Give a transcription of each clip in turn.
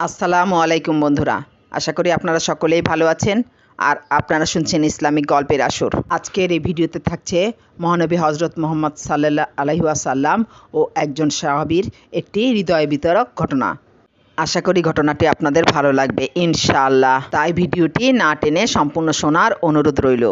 আসসালামু আলাইকুম বন্ধুরা। আশা করি আপনারা সকলেই ভালো আছেন আর আপনারা শুনছেন ইসলামিক গল্পের আসর। আজকের এই ভিডিওতে থাকছে মহানবী হজরত মোহাম্মদ সাল্লাহ আলহিহাসাল্লাম ও একজন সাহাবীর একটি হৃদয় বিতরক ঘটনা। আশা করি ঘটনাটি আপনাদের ভালো লাগবে, ইনশাআল্লাহ। তাই ভিডিওটি না টেনে সম্পূর্ণ শোনার অনুরোধ রইল।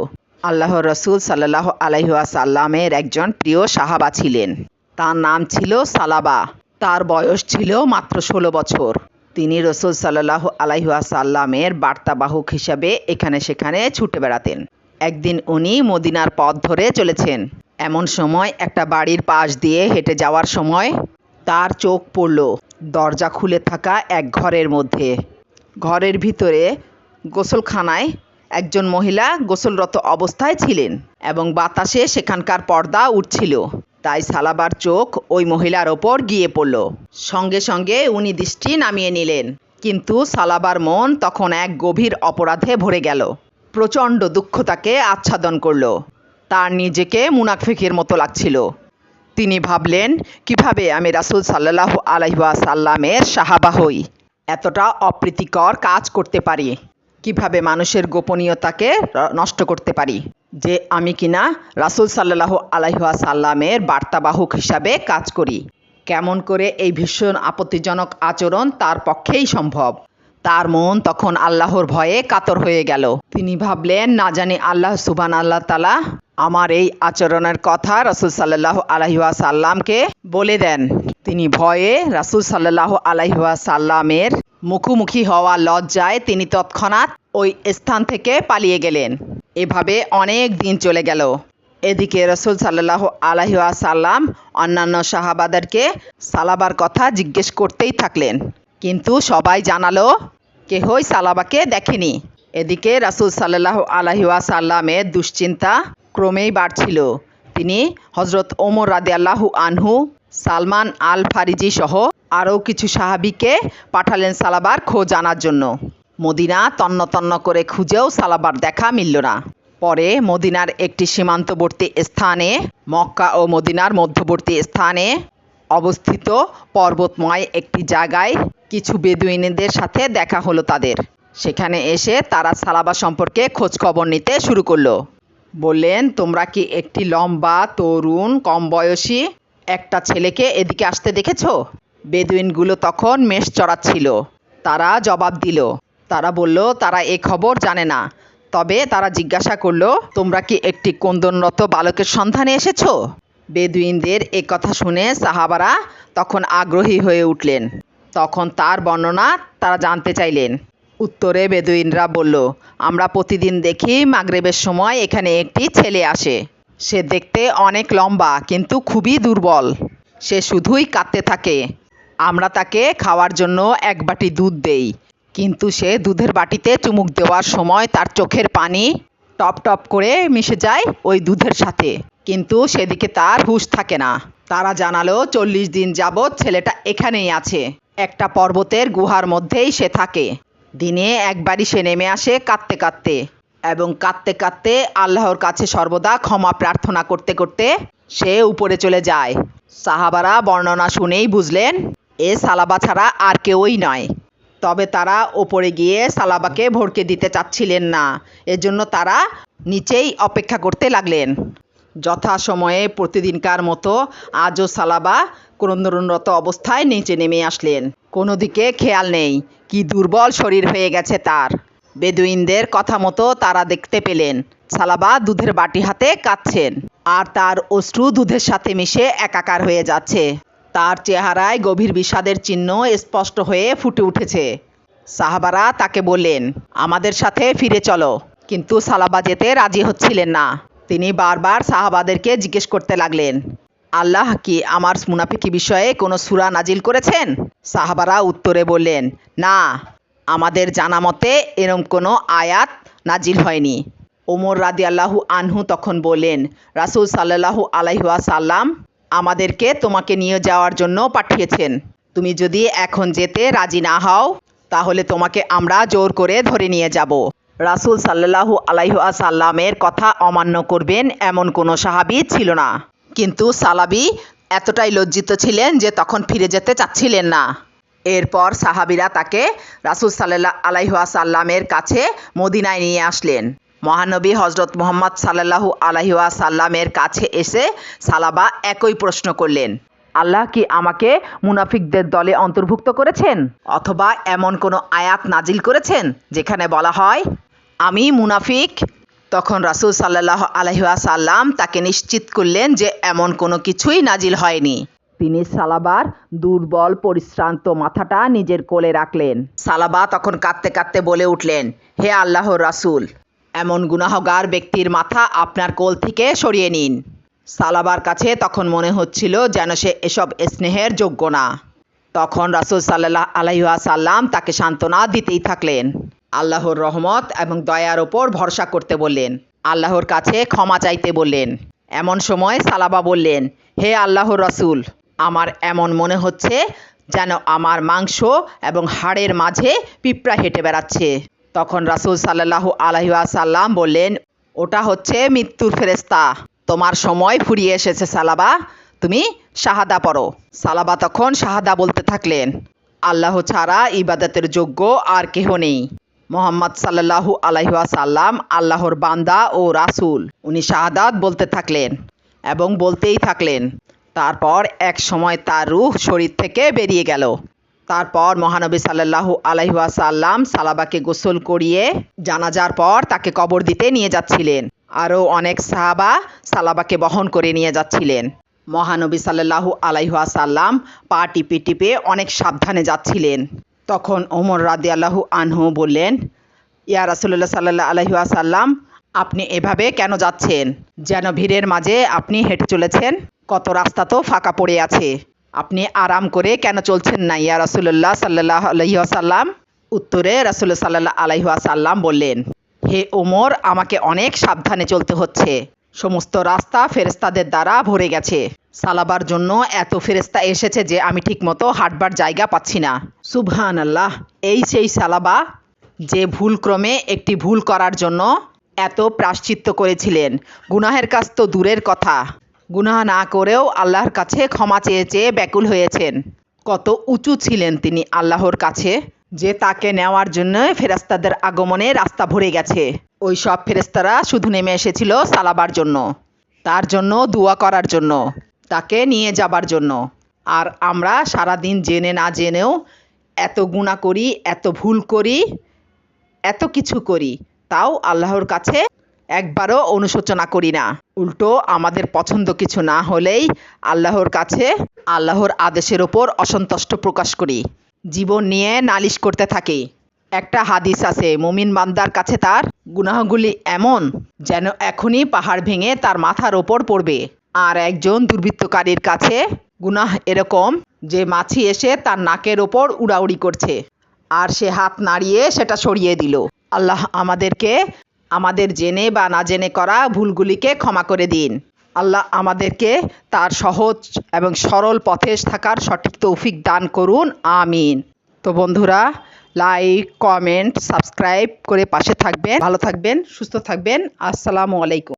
আল্লাহ রসুল সাল্লাহ আলহিহাসাল্লামের একজন প্রিয় সাহাবা ছিলেন। তার নাম ছিল সালাবা। তার বয়স ছিল মাত্র ষোলো বছর। তিনি রসুল সাল্লাহ আলাইহাসাল্লামের বার্তাবাহক হিসাবে এখানে সেখানে ছুটে বেড়াতেন। একদিন উনি মদিনার পথ ধরে চলেছেন। এমন সময় একটা বাড়ির পাশ দিয়ে হেঁটে যাওয়ার সময় তার চোখ পড়ল দরজা খুলে থাকা এক ঘরের মধ্যে। ঘরের ভিতরে গোসলখানায় একজন মহিলা গোসলরত অবস্থায় ছিলেন এবং বাতাসে সেখানকার পর্দা উঠছিল। তাই সালাবার চোখ ওই মহিলার ওপর গিয়ে পড়ল। সঙ্গে সঙ্গে উনি দৃষ্টি নামিয়ে নিলেন। কিন্তু সালাবার মন তখন এক গভীর অপরাধে ভরে গেল। প্রচণ্ড দুঃখ তাকে আচ্ছাদন করল। তার নিজেকে মুনাফিকের মতো লাগছিল। তিনি ভাবলেন, কীভাবে আমি রাসুল সাল্লাহ আলহিয়া সাল্লামের সাহাবা হই? এতটা অপ্রীতিকর কাজ করতে পারি। কীভাবে মানুষের গোপনীয়তাকে নষ্ট করতে পারি? যে আমি কিনা রাসুল সাল্লাহ আলাইহা সাল্লামের বার্তাবাহক হিসাবে কাজ করি। কেমন করে এই ভীষণ আপত্তিজনক আচরণ তার পক্ষেই সম্ভব। তার মন তখন আল্লাহর ভয়ে কাতর হয়ে গেল। তিনি ভাবলেন, না জানি আল্লাহ সুবান আল্লাহ তালা আমার এই আচরণের কথা রাসুল সাল্লাহ আলহিয়া সাল্লামকে বলে দেন। তিনি ভয়ে রাসুল সাল্লাহ আলাইহুয়া সাল্লামের মুখোমুখি হওয়া লজ্জায় তিনি তৎক্ষণাৎ ওই স্থান থেকে পালিয়ে গেলেন। এভাবে অনেক দিন চলে গেল। এদিকে রসুল সাল্লাহ আলাইহুয়া সাল্লাম অন্যান্য সাহাবাদেরকে সালাবার কথা জিজ্ঞেস করতেই থাকলেন। কিন্তু সবাই জানালো, কেহই সালাবাকে দেখেনি। এদিকে রাসুল সাল্লাহ আলহিয়া সাল্লামের দুশ্চিন্তা ক্রমেই বাড়ছিল। তিনি হজরত ওমর রাদে আল্লাহু আনহু, সালমান আল ফারিজি সহ আরও কিছু সাহাবিকে পাঠালেন সালাবার খোঁজ আনার জন্য। মদিনা তন্ন তন্ন করে খুঁজেও সালাবার দেখা মিলল না। পরে মদিনার একটি সীমান্তবর্তী স্থানে, মক্কা ও মদিনার মধ্যবর্তী স্থানে অবস্থিত পর্বতময় একটি জায়গায় কিছু বেদুইনদের সাথে দেখা হলো তাদের। সেখানে এসে তারা সালাবা সম্পর্কে খোঁজ খবর নিতে শুরু করল। বললেন, তোমরা কি একটি লম্বা, তরুণ, কম বয়সী একটা ছেলেকে এদিকে আসতে দেখেছ? বেদুইনগুলো তখন মেষ চড়াচ্ছিল। তারা জবাব দিল তারা বলল, তারা এ খবর জানে না। তবে তারা জিজ্ঞাসা করল, তোমরা কি একটি কন্দনরত বালকের সন্ধানে এসেছ? বেদুইনদের এ কথা শুনে সাহাবারা তখন আগ্রহী হয়ে উঠলেন। তখন তার বর্ণনা তারা জানতে চাইলেন। উত্তরে বেদুইনরা বলল, আমরা প্রতিদিন দেখি মাগরেবের সময় এখানে একটি ছেলে আসে। সে দেখতে অনেক লম্বা, কিন্তু খুবই দুর্বল। সে শুধুই কাঁদতে থাকে। আমরা তাকে খাওয়ার জন্য এক বাটি দুধ দেই। কিন্তু সে দুধের বাটিতে চুমুক দেওয়ার সময় তার চোখের পানি টপ টপ করে মিশে যায় ওই দুধের সাথে। কিন্তু সেদিকে তার হুঁশ থাকে না। তারা জানালো, চল্লিশ দিন যাবৎ ছেলেটা এখানেই আছে। একটা পর্বতের গুহার মধ্যেই সে থাকে। দিনে একবারই সে নেমে আসে কাঁদতে কাঁদতে এবং কাঁদতে কাঁদতে আল্লাহর কাছে সর্বদা ক্ষমা প্রার্থনা করতে করতে সে উপরে চলে যায়। সাহাবারা বর্ণনা শুনেই বুঝলেন, এ সালাবা ছাড়া আর কেউই নয়। তবে তারা ওপরে গিয়ে সালাবাকে ভরকে দিতে চাচ্ছিলেন না। এজন্য তারা নিচেই অপেক্ষা করতে লাগলেন। যথাসময়ে প্রতিদিনকার মতো আজও সালাবা ক্রন্দনরত অবস্থায় নিচে নেমে আসলেন। কোনো দিকে খেয়াল নেই, কি দুর্বল শরীর হয়ে গেছে তার। বেদুইনদের কথা মতো তারা দেখতে পেলেন, সালাবা দুধের বাটি হাতে কাঁদছেন, আর তার অশ্রু দুধের সাথে মিশে একাকার হয়ে যাচ্ছে। তার চেহারায় গভীর বিষাদের চিহ্ন স্পষ্ট হয়ে ফুটে উঠেছে। সাহাবারা তাকে বললেন, আমাদের সাথে ফিরে চলো। কিন্তু সালাবা যেতে রাজি হচ্ছিলেন না। তিনি বারবার সাহাবাদেরকে জিজ্ঞেস করতে লাগলেন, আল্লাহ কি আমার মুনাফিকি বিষয়ে কোনো সুরা নাজিল করেছেন? সাহাবারা উত্তরে বললেন, না, আমাদের জানা মতে এরম কোনো আয়াত নাজিল হয়নি। ওমর রাদি আল্লাহু আনহু তখন বললেন, রাসুল সাল্লাহু আলাইহুয়া সাল্লাম আমাদেরকে তোমাকে নিয়ে যাওয়ার জন্য পাঠিয়েছেন। তুমি যদি এখন যেতে রাজি না হও, তাহলে তোমাকে আমরা জোর করে ধরে নিয়ে যাব। রাসুল সাল্লাহু আলাইহুয়া সাল্লামের কথা অমান্য করবেন এমন কোনো সাহাবি ছিল না। কিন্তু সালাবি এতটাই লজ্জিত ছিলেন যে তখন ফিরে যেতে চাচ্ছিলেন না। এরপর সাহাবিরা তাকে রাসুল সাল্লাহ আলাইহাসাল্লামের কাছে মদিনায় নিয়ে আসলেন। মহানবী হজরত মোহাম্মদ সাল্লাহু আলাইহাসাল্লামের কাছে এসে সালাবা একই প্রশ্ন করলেন, আল্লাহ কি আমাকে মুনাফিকদের দলে অন্তর্ভুক্ত করেছেন? অথবা এমন কোনো আয়াত নাজিল করেছেন যেখানে বলা হয়, আমি মুনাফিক? তখন রাসুল সাল্লাহ আলহাসাল্লাম তাকে নিশ্চিত করলেন যে এমন কোনো কিছুই নাজিল হয়নি। তিনি সালাবার দুর্বল, পরিশ্রান্ত মাথাটা নিজের কোলে রাখলেন। সালাবা তখন কাঁদতে কাঁদতে বলে উঠলেন, হে আল্লাহর রাসূল এমন গুনাহগার ব্যক্তির মাথা আপনার কোল থেকে সরিয়ে নিন। সালাবার কাছে তখন মনে হচ্ছিল যেন সে এসব স্নেহের যোগ্য না। তখন রাসুল সাল্লাহ আলাইসাল্লাম তাকে সান্ত্বনা দিতেই থাকলেন। আল্লাহর রহমত এবং দয়ার ওপর ভরসা করতে বললেন। আল্লাহর কাছে ক্ষমা চাইতে বললেন। এমন সময় সালাবা বললেন, হে আল্লাহর রাসূল, আমার এমন মনে হচ্ছে যেন আমার মাংস এবং হাড়ের মাঝে পিঁপড়া হেঁটে বেড়াচ্ছে। তখন রাসূল সাল্লাল্লাহু আলাইহি ওয়াসাল্লাম বললেন, ওটা হচ্ছে মৃত্যুর ফেরেস্তা তোমার সময় ফুরিয়ে এসেছে, সালাবা। তুমি শাহাদা পড়ো। সালাবা তখন শাহাদা বলতে থাকলেন, আল্লাহ ছাড়া ইবাদতের যোগ্য আর কেহ নেই। মোহাম্মদ সাল্লাল্লাহু আলাইহি ওয়াসাল্লাম আল্লাহর বান্দা ও রাসূল, উনি শাহাদাত বলতে থাকলেন এবং বলতেই থাকলেন, তারপর এক সময় তার রূহ শরীর থেকে বেরিয়ে গেল। তারপর মহানবী সাল্লাল্লাহু আলাইহি ওয়াসাল্লাম সালাবাকে গোসল করিয়ে জানাজার পর তাকে কবর দিতে নিয়ে যাচ্ছিলেন। আরও অনেক সাহাবা সালাবাকে বহন করে নিয়ে যাচ্ছিলেন। মহানবী সাল্লাল্লাহু আলাইহি ওয়াসাল্লাম পা টিপে টিপে অনেক সাবধানে যাচ্ছিলেন। তখন ওমর রাদি আল্লাহু আনহু বললেন, ইয়া রাসুল্লাহ সাল্লাহ আলহি আসাল্লাম আপনি এভাবে কেন যাচ্ছেন? যেন ভিড়ের মাঝে আপনি হেঁটে চলেছেন? কত রাস্তা তো ফাঁকা পড়ে আছে। আপনি আরাম করে কেন চলছেন না? ইয়া রাসুল্লাহ সাল্লাহ আলহি আসাল্লাম উত্তরে রাসুল্লাহ সাল্লাহ আলহি আসাল্লাম বললেন, হে ওমর, আমাকে অনেক সাবধানে চলতে হচ্ছে। সমস্ত রাস্তা ফেরেস্তাদের দ্বারা ভরে গেছে। সালাবার জন্য এত ফেরেস্তা এসেছে যে আমি ঠিকমতো হাঁটবার জায়গা পাচ্ছি না। সুবহান আল্লাহ এই সেই সালাবা যে ভুলক্রমে একটি ভুল করার জন্য এত প্রাশ্চিত্য করেছিলেন। গুনাহের কাজ তো দূরের কথা। গুনাহ না করেও আল্লাহর কাছে ক্ষমা চেয়ে চেয়ে ব্যাকুল হয়েছেন। কত উঁচু ছিলেন তিনি আল্লাহর কাছে, যে তাকে নেওয়ার জন্য ফেরেস্তাদের আগমনে রাস্তা ভরে গেছে। ওই সব ফেরেস্তারা শুধু নেমে এসেছিল সালাবার জন্য, তার জন্য দোয়া করার জন্য, তাকে নিয়ে যাবার জন্য। আর আমরা সারাদিন জেনে না জেনেও এত গুণা করি, এত ভুল করি, এত কিছু করি, তাও আল্লাহর কাছে একবারও অনুশোচনা করি না। উল্টো আমাদের পছন্দ কিছু না হলেই আল্লাহর কাছে, আল্লাহর আদেশের ওপর অসন্তুষ্ট প্রকাশ করি। জীবন নিয়ে নালিশ করতে থাকি। একটা হাদিস আছে, মুমিন বান্দার কাছে তার গুনাহগুলি এমন, যেন এখনই পাহাড় ভেঙে তার মাথার ওপর পড়বে। আর একজন দুর্বৃত্তকারীর কাছে গুনাহ এরকম, যে মাছি এসে তার নাকের ওপর উড়াউড়ি করছে। আর সে হাত নাড়িয়ে সেটা সরিয়ে দিল। আল্লাহ আমাদেরকে আমাদের জেনে বা না জেনে করা ভুলগুলিকে ক্ষমা করে দিন। আল্লাহ আমাদেরকে তার সহজ এবং সরল পথে থাকার সঠিক তৌফিক দান করুন। আমিন। তো বন্ধুরা লাইক কমেন্ট সাবস্ক্রাইব করে পাশে থাকবেন, ভালো থাকবেন, সুস্থ থাকবেন। আসসালামু আলাইকুম।